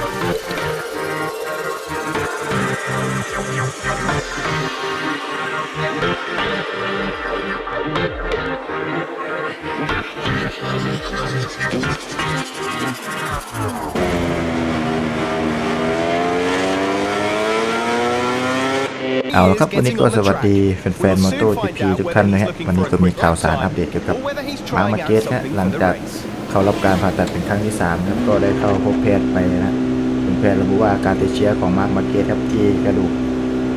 เอาละครับวันนี้ก็สวัสดีแฟนๆมอโต้จีพีทุกท่านนะฮะวันนี้ก็มีข่าวสารอัปเดตเกี่ยวกับมาร์คมาร์เก็ตนะหลังจากเข้ารับการผ่าตัดเป็นครั้งที่3ครับก็ได้เข้าพบแพทย์ไปนะคุณแพทย์ระบุว่าอาการติดเชื้อของมาร์คมาเกตครับที่กระดูก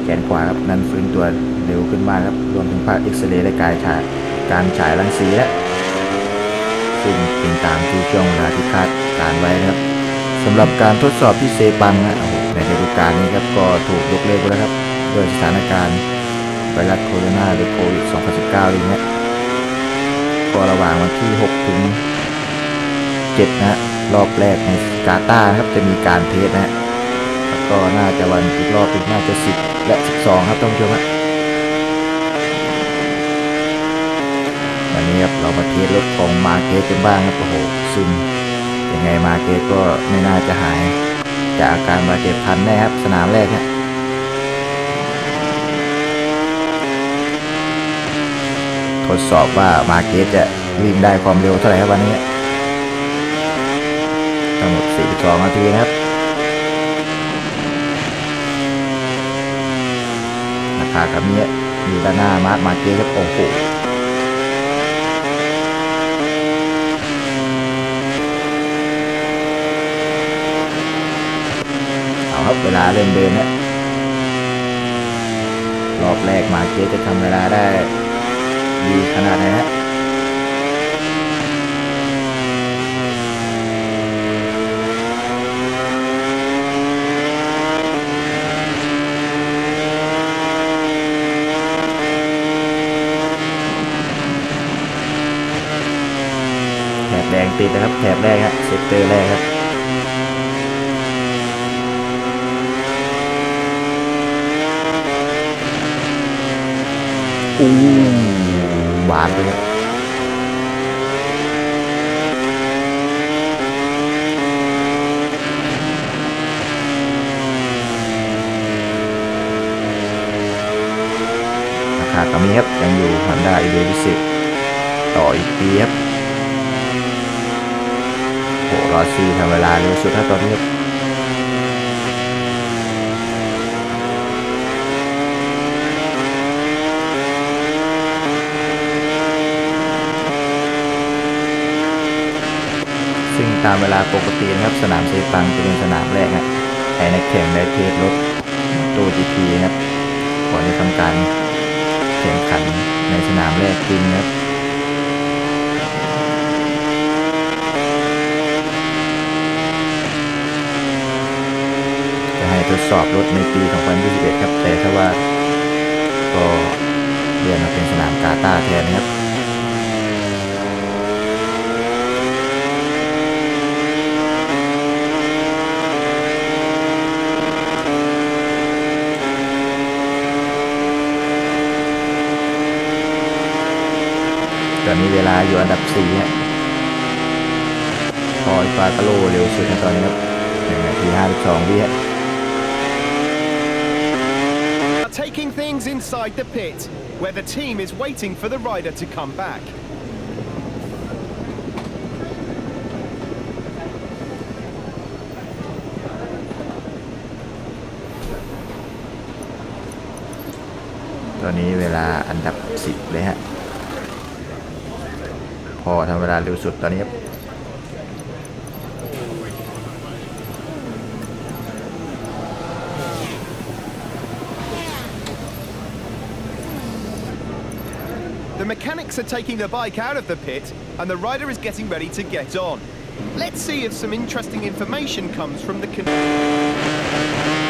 แขนขวาครับนั้นฟื้นตัวเร็วขึ้นมากครับรวมถึงภาพเอ็กซเรย์และการฉายการฉายรังสีและซึ่งเป็นตามที่ช่วงเวลาที่คาดการไว้นะครับสำหรับการทดสอบที่เซปังนะในฤดูกาลนี้ครับก็ถูกยกเลิกไปแล้วครับด้วยสถานการณ์ไวรัสโคโรนาหรือโควิด 2019อะไรเงี้ยก็ระหว่างวันที่ 6 ถึง 7 นะ รอบแรกในกาตาร์นะครับจะมีการเทสนะฮะแล้วก็น่าจะวันอีกรอบหนึงน่าจะ10และ12ครับท่านผู้ชมฮะวันนี้ครับเรามาเทสรถของมาเกตกันบ้างครับโอ้โหซึ่งยังไงมาเกตก็ไม่น่าจะหาย จากอาการบาดเจ็บทันแน่ครับ สนามแรกเนี่ยทดสอบว่ามาเกตจะวิ่งได้ความเร็วเท่าไหร่ครับวันนี้ 42นาทีนะครับราคากับนี้อยู่ด้านหน้ามาร์คมาเกตครับโอ้โหเอาครับเวลาเริ่มเดินนะรอบแรกมาเกตจะทำเวลาได้ดีขนาดไหนฮะแถบแดงติดนะครับ แถบแรกฮะเซกเตอร์แรกครับอู้บานเลยครับราคาตอนนี้ครับยังอยู่ Honda e v พิเศษต่ออีกปีครับ รอซีทำเวลาเร็วสุดถ้าตอนนี้ซึ่งตามเวลาปกตินะครับสนามเซปังจะเป็นสนามแรกฮะไอ้นักแข่งได้เทสรถตัวจีพีนะครับก่อนจะทำการแข่งขันในสนามแรกจริงนะครับจะให้ทดส อบรถในปี 2021 ครับ แต่ถ้าว่าก็เรียนมาเป็นสนามกาตาแทนนะครับตอนนี้เวลาอยู่อันดับ4ฮะพอยฟาตาโลเร็วสุดในตอนนี้ครับหนึ่งนาที52วิฮะ Taking things inside the pit, where the team is waiting for the rider to come back. ตอนนี้เวลาอันดับ 10 เลยฮะ พอทำเวลาเร็วสุดตอนนี้ The mechanics are taking the bike out of the pit, and the rider is getting ready to get on. Let's see if some interesting information comes from the.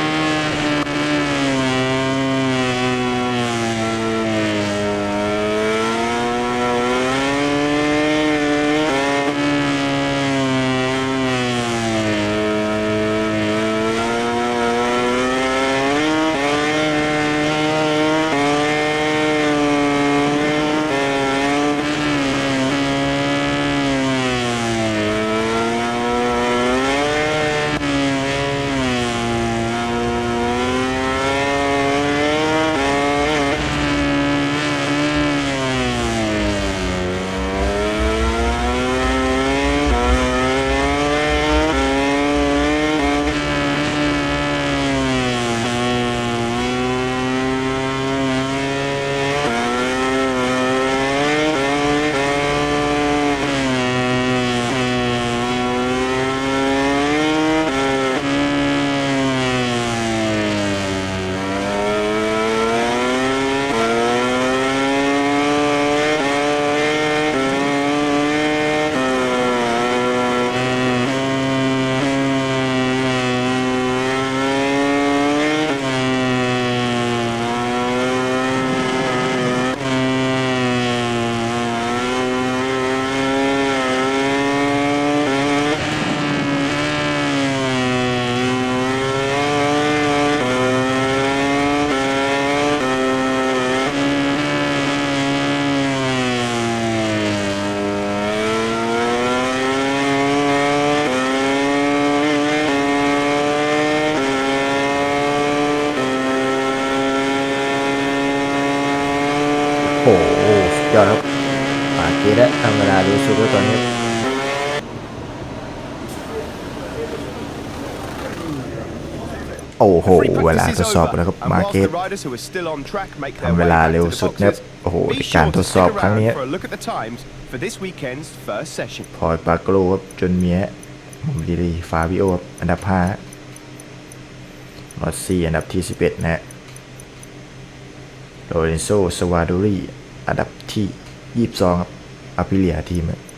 โหสุดยอดครับปาเกีและทำเวลาดูสุดแล้วตอนนี้โอ้โห เวลาทดสอบนะครับ มาเก็ตทำเวลาเร็วสุดนะครัโอ้โหการทดสอบครั้งนี้พอร์ตปาโกลครับจนเมียมุมดีรีฟาวิโออันดับ5มอสซีอันดับที่ 11 นะฮะ โรเรนโซสวาโดรีอันดับที่ 22 ครับอาพิเลียทีมครับ